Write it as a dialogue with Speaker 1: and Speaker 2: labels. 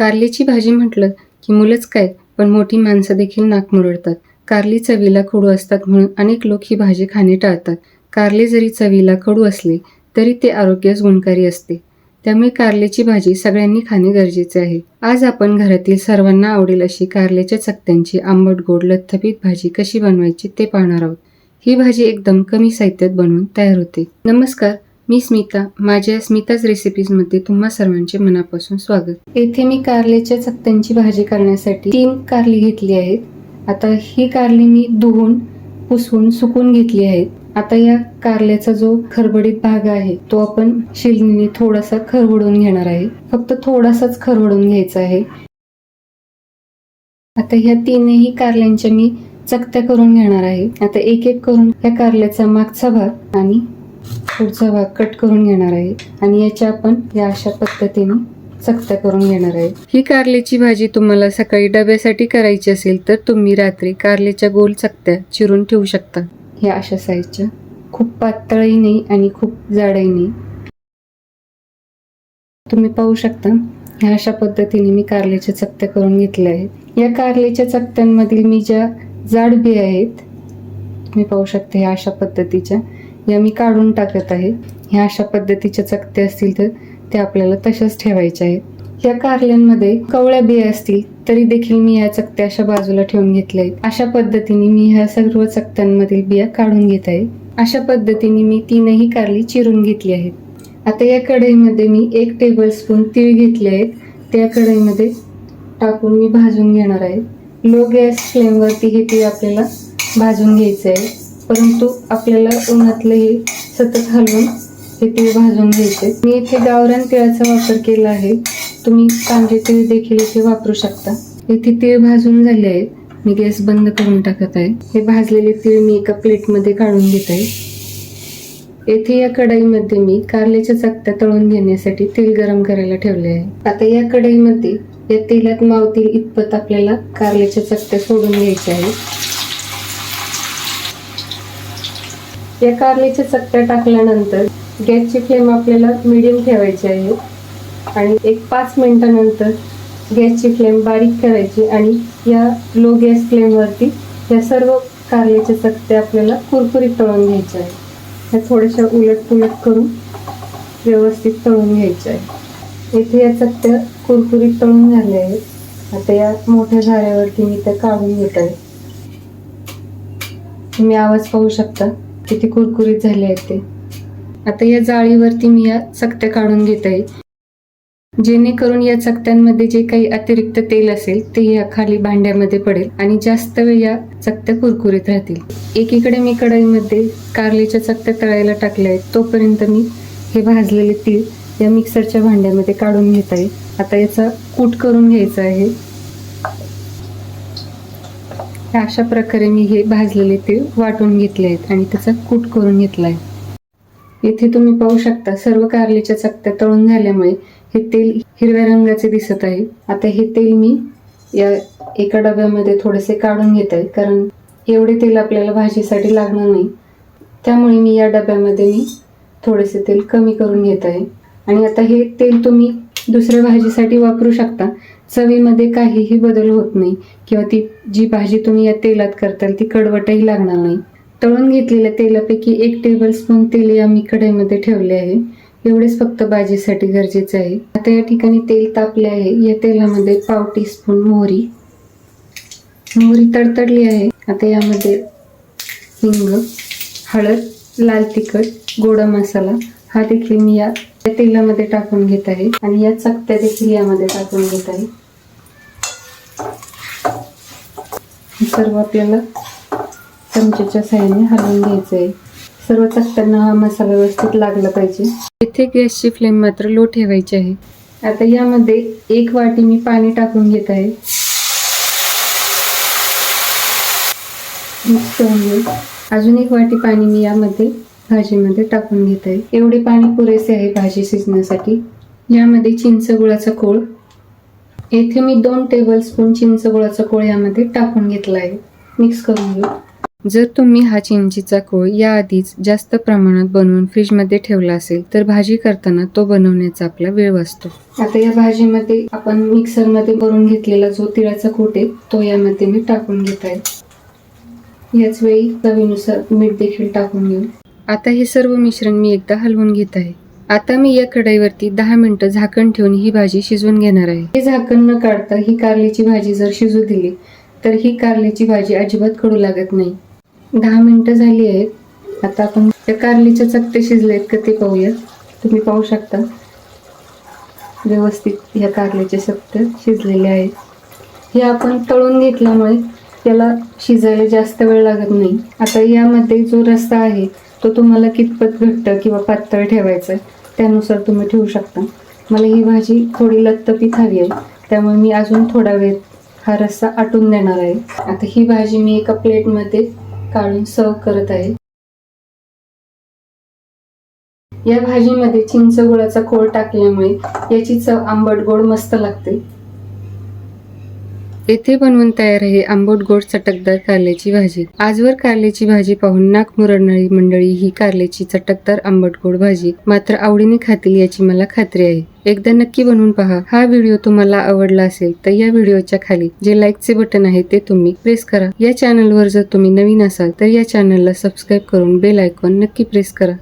Speaker 1: कारलीची भाजी म्हटलं की मुलंच काय पण मोठी माणसं देखील नाक मुरडतात. कारली चवीला खडू असतात म्हणून अनेक लोक ही भाजी खाणे टाळतात. कारले जरी चवीला कडू असले तरी ते आरोग्यास गुणकारी असते. त्यामुळे कारल्याची भाजी सगळ्यांनी खाणे गरजेचे आहे. आज आपण घरातील सर्वांना आवडेल अशी कारल्याच्या चकत्यांची आंबट गोड लथपीत भाजी कशी बनवायची ते पाहणार आहोत. ही भाजी एकदम कमी साहित्यात बनवून तयार होते. नमस्कार मी स्मिता माझ्या स्मिताज रेसिपीजमध्ये तुम्हा सर्वांचे मनापासून स्वागत. येथे मी कारल्याच्या चकत्यांची भाजी करण्यासाठी तीन कारली घेतली आहेत. आता ही कारली मी धुवून पुसवून सुकून घेतली आहेत. आता या कारल्याचा जो खरबडीत भाग आहे तो आपण शिलनीने थोडासा खरवडून घेणार आहे. फक्त थोडासाच खरवडून घ्यायचा आहे. आता ह्या तीनही कारल्यांच्या मी चकत्या करून घेणार आहे. आता एक एक करून या कारल्याचा मागचा भाग आणि पुढचा भाग कट करून घेणार आहे आणि याच्या आपण या अशा पद्धतीने चकत्या करून घेणार आहे. ही कारल्याची भाजी तुम्हाला सकाळी डब्यासाठी करायची असेल तर तुम्ही रात्री कारल्याच्या गोल चकत्या चिरून ठेवू शकता. ह्या अशा साईजच्या खूप पातळही नाही आणि खूप जाडही नाही तुम्ही पाहू शकता ह्या अशा पद्धतीने मी कारल्याच्या चकत्या करून घेतल्या आहेत. या कारल्याच्या चकत्यांमधील मी ज्या जाड बिया आहेत तुम्ही पाहू शकता ह्या अशा पद्धतीच्या. या मी काढून टाकत आहे. ह्या अशा पद्धतीच्या चकत्या असतील तर त्या आपल्याला तशाच ठेवायच्या आहेत. या कारल्यांमध्ये कवळ्या बिया असतील तरी देखील मी या चकत्या अशा बाजूला ठेवून घेतल्या आहेत. अशा पद्धतीने मी ह्या सर्व चकत्यांमधील बिया काढून घेत आहे. अशा पद्धतीने मी तीनही कारली चिरून घेतली आहेत. आता या कढईमध्ये मी एक टेबल स्पून तीळ घेतले आहेत. त्या कढईमध्ये टाकून मी भाजून घेणार आहे. लो गॅस फ्लेमवरती हे तीळ आपल्याला भाजून घ्यायचं आहे. परंतु आपल्याला उन्हातलं हे सतत हलवून हे तीळ भाजून घ्यायचे. मी इथे गावरान तिळाचा वापर केला आहे. तुम्ही कांदे तीळ देखील इथे वापरू शकता. इथे तीळ भाजून झाले आहेत मी गॅस बंद करून टाकत आहे. हे भाजलेले तीळ मी एका प्लेटमध्ये काढून घेत आहे. येथे या कढईमध्ये मी कारल्याच्या चकत्या तळून घेण्यासाठी तेल गरम करायला ठेवले आहे. आता या कढईमध्ये या तेलात मावतील इतपत आपल्याला कारल्याच्या चकत्या सोडून घ्यायच्या आहेत या कारलीच्या चकत्या टाकल्यानंतर गॅसची फ्लेम आपल्याला मिडियम ठेवायची आहे. आणि एक पाच मिनटानंतर गॅसची फ्लेम बारीक करायची आणि या लो गॅस फ्लेमवरती या सर्व कारल्याच्या चकत्या आपल्याला कुरकुरीत तळून घ्यायच्या आहे. ह्या थोड्याशा उलट पुलट करून व्यवस्थित तळून घ्यायच्या आहे. इथे या चकत्या कुरकुरीत तळून झाल्या आहेत. आता या मोठ्या झाऱ्यावरती मी त्या काढून घेत आहे. तुम्ही आवाज पाहू शकता. किती कुरकुरीत झाले आहेत ते. आता या जाळीवरती मी या चकत्या काढून घेत आहे जेणेकरून या चकत्यांमध्ये जे काही अतिरिक्त तेल असेल ते या खाली भांड्यामध्ये पडेल आणि जास्त वेळ या चकत्या कुरकुरीत राहतील. एकीकडे मी कढईमध्ये कारलीच्या चकत्या तळायला टाकल्या आहेत तोपर्यंत मी हे भाजलेले तीळ या मिक्सरच्या भांड्यामध्ये काढून घेत आहे आता याचा कूट करून घ्यायचा आहे. अशा प्रकारे मी हे भाजलेले तीळ वाटून घेतले आहेत आणि त्याचा कूट करून घेतला आहे इथे तुम्ही पाहू शकता सर्व कारलीच्या चकत्या तळून झाल्यामुळे हे तेल हिरव्या रंगाचे दिसत आहे. आता हे तेल मी या एका डब्यामध्ये थोडेसे काढून घेत आहे कारण एवढे तेल आपल्याला भाजीसाठी लागणार नाही. त्यामुळे मी या डब्यामध्ये मी थोडेसे तेल कमी करून घेत आहे आणि आता हे तेल तुम्ही दुसऱ्या भाजीसाठी वापरू शकता. चवीमध्ये काहीही बदल होत नाही. किंवा ती जी भाजी तुम्ही या तेलात करताल ती कडवटही लागणार नाही. तळून घेतलेल्या तेलापैकी एक टेबल स्पून तेल या मी कढईमध्ये ठेवले आहे. एवढेच फक्त भाजीसाठी गरजेचं आहे. आता या ठिकाणी तेल तापले आहे. या तेलामध्ये पाव टी स्पून मोहरी. मोहरी तडतडली आहे. आता यामध्ये हिंग हळद लाल तिखट गोडा मसाला. हा देखील मी या तेलामध्ये टाकून घेत आहे आणि या चकत्या देखील यामध्ये टाकून घेत आहे. सर्व आपल्याला चमच्याच्या साह्याने हलवून घ्यायचं आहे. सर्व चकत्यांना हा मसाला व्यवस्थित लागला पाहिजे. इथे गॅसची फ्लेम मात्र लो ठेवायची आहे. आता यामध्ये एक वाटी मी पाणी टाकून घेत आहे. मिक्स करून घेऊ. अजून एक वाटी पाणी मी यामध्ये भाजीमध्ये टाकून घेत आहे. एवढे पाणी पुरेसे आहे भाजी शिजण्यासाठी. यामध्ये चिंच गुळाचा कोळ येथे मी दोन टेबल स्पून चिंच गुळाचा कोळ यामध्ये टाकून घेतला आहे. मिक्स करून घेऊ. जर तुम्ही हा चिंचीचा कोळ याआधीच जास्त प्रमाणात बनवून फ्रीजमध्ये ठेवला असेल तर भाजी करताना तो बनवण्याचा आपला वेळ वाचतो. आता या भाजीमध्ये आपण मिक्सरमध्ये भरून घेतलेला जो तिळाचा कोट आहे तो यामध्ये मी टाकून घेत आहे. याच वेळी चवीनुसार मीठ देखील टाकून घेऊ. आता हे सर्व मिश्रण मी एकदा हलवून घेत आहे. आता मी या कढईवरती दहा मिनिटं झाकण ठेवून ही भाजी शिजवून घेणार आहे. हे झाकण न काढता ही कारल्याची भाजी जर शिजू दिली तर ही कारल्याची भाजी अजिबात कडू लागत नाही. दहा मिनिटं झाली आहेत. आता आपण त्या कारलीचे चकते आहेत का ते पाहूया. तुम्ही पाहू शकता. व्यवस्थित या कारल्याचे चकते शिजलेले आहेत. हे आपण तळून घेतल्यामुळे त्याला शिजायला जास्त वेळ लागत नाही. आता यामध्ये जो रस्ता आहे तो तुम्हाला कितपत घट्ट किंवा पातळ ठेवायचा आहे त्यानुसार तुम्ही ठेवू शकता. मला ही भाजी थोडी लत्तपीत हवी आहे त्यामुळे मी अजून थोडा वेळ हा रस्सा आटून देणार आहे. आता ही भाजी मी एका प्लेटमध्ये काढून सर्व करत आहे. या भाजीमध्ये चिंच गुळाचा खोळ टाकल्यामुळे याची चव आंबट गोड मस्त लागते. येथे बनवून तयार आहे आंबट गोड चटकदार कारल्याची भाजी. आजवर कारल्याची भाजी पाहून नाक मुरडणारी मंडळी ही कारल्याची चटकदार आंबट गोड भाजी मात्र आवडीने खातील याची मला खात्री आहे. एकदा नक्की बनवून पहा. हा व्हिडिओ तुम्हाला आवडला असेल तर या व्हिडिओच्या खाली जे लाईकचे बटन आहे ते तुम्ही प्रेस करा. या चॅनलवर जर तुम्ही नवीन असाल तर या चॅनलला सबस्क्राईब करून बेल आयकॉन नक्की प्रेस करा.